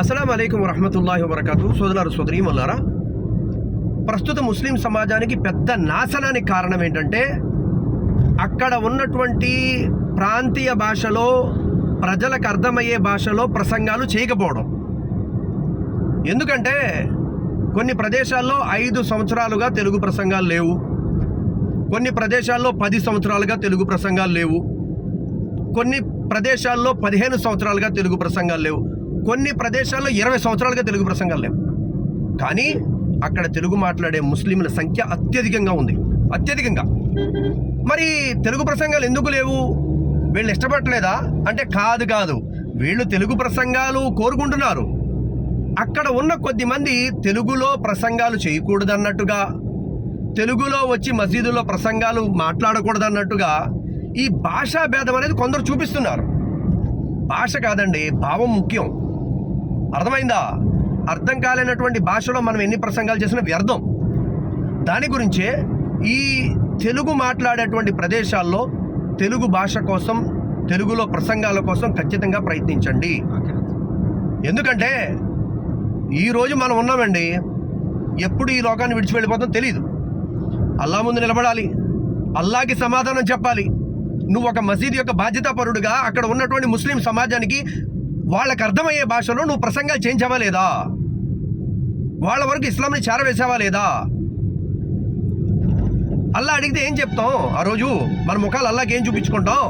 అస్సలం అయికం వరహమతుల్లాహి వబర్కాతు సోదరులారు సోదరి మల్లారా ప్రస్తుత ముస్లిం సమాజానికి పెద్ద నాశనానికి కారణం ఏంటంటే అక్కడ ఉన్నటువంటి ప్రాంతీయ భాషలో ప్రజలకు అర్థమయ్యే భాషలో ప్రసంగాలు చేయకపోవడం. ఎందుకంటే కొన్ని ప్రదేశాల్లో ఐదు సంవత్సరాలుగా తెలుగు ప్రసంగాలు లేవు. కొన్ని ప్రదేశాల్లో పది సంవత్సరాలుగా తెలుగు ప్రసంగాలు లేవు. కొన్ని ప్రదేశాల్లో పదిహేను సంవత్సరాలుగా తెలుగు ప్రసంగాలు లేవు. కొన్ని ప్రదేశాల్లో ఇరవై సంవత్సరాలుగా తెలుగు ప్రసంగాలు లేవు. కానీ అక్కడ తెలుగు మాట్లాడే ముస్లింల సంఖ్య అత్యధికంగా ఉంది. అత్యధికంగా. మరి తెలుగు ప్రసంగాలు ఎందుకు లేవు? వీళ్ళు ఇష్టపడలేదా అంటే కాదు కాదు. వీళ్ళు తెలుగు ప్రసంగాలు కోరుకుంటున్నారు. అక్కడ ఉన్న కొద్ది మంది తెలుగులో ప్రసంగాలు చేయకూడదన్నట్టుగా తెలుగులో వచ్చి మసీదులో ప్రసంగాలు మాట్లాడకూడదన్నట్టుగా ఈ భాషా భేదం అనేది కొందరు చూపిస్తున్నారు. భాష కాదండి భావం ముఖ్యం. అర్థమైందా? అర్థం కాలేనటువంటి భాషలో మనం ఎన్ని ప్రసంగాలు చేసినా వ్యర్థం. దాని గురించే ఈ తెలుగు మాట్లాడేటువంటి ప్రదేశాల్లో తెలుగు భాష కోసం తెలుగులో ప్రసంగాల కోసం ఖచ్చితంగా ప్రయత్నించండి. ఎందుకంటే ఈరోజు మనం ఉన్నామండి ఎప్పుడు ఈ లోకాన్ని విడిచి వెళ్ళిపోతాం తెలియదు అల్లా ముందు నిలబడాలి. అల్లాకి సమాధానం చెప్పాలి. నువ్వు ఒక మసీద్ యొక్క బాధ్యతాపరుడుగా అక్కడ ఉన్నటువంటి ముస్లిం సమాజానికి వాళ్ళకి అర్థమయ్యే భాషలో నువ్వు ప్రసంగాలు చేయించావా లేదా? వాళ్ళ వరకు ఇస్లాంని చేరవేసావా లేదా? అల్లా అడిగితే ఏం చెప్తాం? ఆ రోజు మన ముఖాలు అల్లాకి ఏం చూపించుకుంటాం?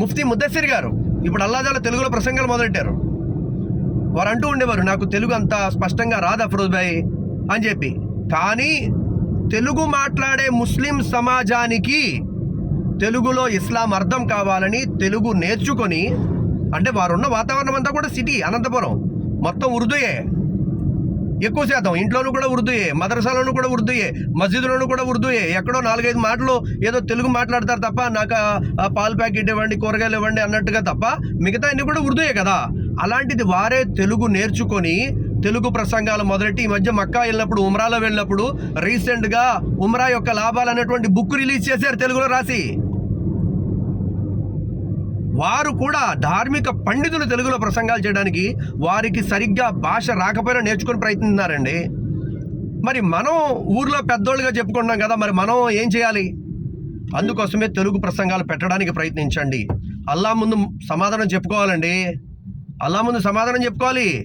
ముఫ్తీ ముద్దసిర్ గారు ఇప్పుడు అల్లాదాల తెలుగులో ప్రసంగాలు మొదలెట్టారు. వారు అంటూ ఉండేవారు నాకు తెలుగు అంత స్పష్టంగా రాదు అఫరోజ్ భాయ్? అని చెప్పి. కానీ తెలుగు మాట్లాడే ముస్లిం సమాజానికి తెలుగులో ఇస్లాం అర్థం కావాలని తెలుగు నేర్చుకొని అంటే వారున్న వాతావరణం అంతా కూడా సిటీ అనంతపురం. మొత్తం ఉర్దూయే. ఎక్కువ శాతం ఇంట్లోనూ కూడా ఉర్దూయే మదరసాలోనూ కూడా ఉర్దూయే మస్జిద్లోనూ కూడా ఉర్దూయే. ఎక్కడో నాలుగైదు మాటలు ఏదో తెలుగు మాట్లాడతారు తప్ప నాకు ఆ- పాల ప్యాకెట్ ఇవ్వండి కూరగాయలు ఇవ్వండి అన్నట్టుగా తప్ప మిగతా అన్ని కూడా ఉర్దూయే కదా. అలాంటిది వారే తెలుగు నేర్చుకొని తెలుగు ప్రసంగాలు మొదలెట్టి ఈ మధ్య మక్కా వెళ్ళినప్పుడు ఉమ్రాలో వెళ్ళినప్పుడు రీసెంట్గా ఉమ్రా యొక్క లాభాలు అనేటువంటి బుక్ రిలీజ్ చేశారు తెలుగులో రాసి. వారు కూడా ధార్మిక పండితులు తెలుగులో ప్రసంగాలు చేయడానికి వారికి సరిగ్గా భాష రాకపోయినా నేర్చుకుని ప్రయత్నిస్తున్నారండి. మరి మనం ఊర్లో పెద్దోళ్ళుగా చెప్పుకుంటున్నాం కదా మరి మనం ఏం చేయాలి? అందుకోసమే తెలుగు ప్రసంగాలు పెట్టడానికి ప్రయత్నించండి. అల్లా ముందు సమాధానం చెప్పుకోవాలండి. అల్లా ముందు సమాధానం చెప్పుకోవాలి.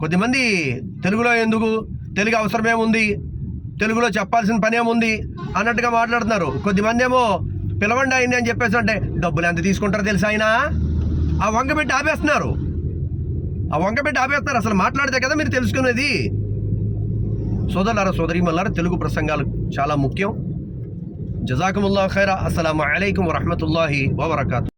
కొద్దిమంది తెలుగులో ఎందుకు? తెలుగు అవసరమేముంది? తెలుగులో చెప్పాల్సిన పని ఏముంది అన్నట్టుగా మాట్లాడుతున్నారు. కొద్దిమంది ఏమో పిలవండి అయింది అని చెప్పేసి అంటే డబ్బులు ఎంత తీసుకుంటారో తెలుసా ఆయన? ఆ వంక పెట్టి ఆపేస్తున్నారు. ఆ వంక పెట్టి ఆపేస్తున్నారు. అసలు మాట్లాడితే కదా మీరు తెలుసుకునేది. సోదరులారా సోదరి మల్లారా తెలుగు ప్రసంగాలు చాలా ముఖ్యం. జజాకముల్లా ఖైరా. అస్సలం అయికం వరహమతుల్లాహి వబర్కాతు.